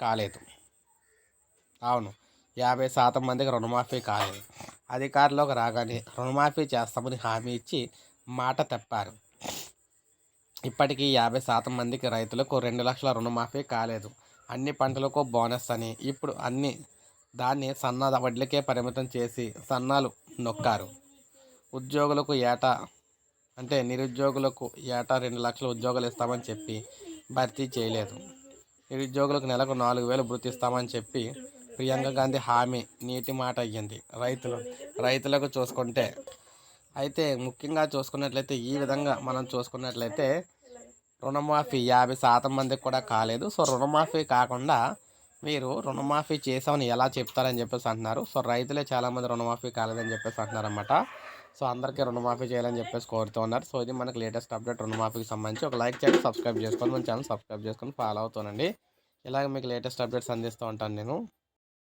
కాలేదు. అవును యాభై శాతం మందికి రుణమాఫీ కాలేదు. అధికారంలోకి రాగానే రుణమాఫీ చేస్తామని హామీ ఇచ్చి మాట తప్పారు. ఇప్పటికీ యాభై శాతం మందికి రైతులకు రెండు లక్షల రుణమాఫీ కాలేదు. అన్ని పంటలకు బోనస్ అని ఇప్పుడు అన్ని దాన్ని సన్న వడ్లకే పరిమితం చేసి సన్నాలు నొక్కారు. ఉద్యోగులకు ఏటా అంటే నిరుద్యోగులకు ఏటా రెండు లక్షల ఉద్యోగాలు ఇస్తామని చెప్పి భర్తీ చేయలేదు. నిరుద్యోగులకు నెలకు నాలుగు వేలు వృత్తిస్తామని చెప్పి ప్రియాంక గాంధీ హామీ నీటి మాట అయ్యింది. రైతులు రైతులకు చూసుకుంటే. అయితే ముఖ్యంగా చూసుకున్నట్లయితే ఈ విధంగా మనం చూసుకున్నట్లయితే రుణమాఫీ యాభై శాతం మందికి కూడా కాలేదు. సో రుణమాఫీ కాకుండా మీరు రుణమాఫీ చేసామని ఎలా చెప్తారని చెప్పేసి అంటున్నారు. సో రైతులే చాలామంది రుణమాఫీ కాలేదని చెప్పేసి అంటున్నారన్నమాట. సో అందరికీ రుణమాఫీ చేయాలని చెప్పేసి కోరుతూ ఉన్నారు. సో ఇది మనకి లేటెస్ట్ అప్డేట్ రుణమాఫీకి సంబంధించి. ఒక లైక్ చేయండి సబ్స్క్రైబ్ చేసుకొని మన ఛానల్ సబ్స్క్రైబ్ చేసుకొని ఫాలో అవుతానండి. ఇలాగ మీకు లేటెస్ట్ అప్డేట్స్ అందిస్తూ ఉంటాను నేను.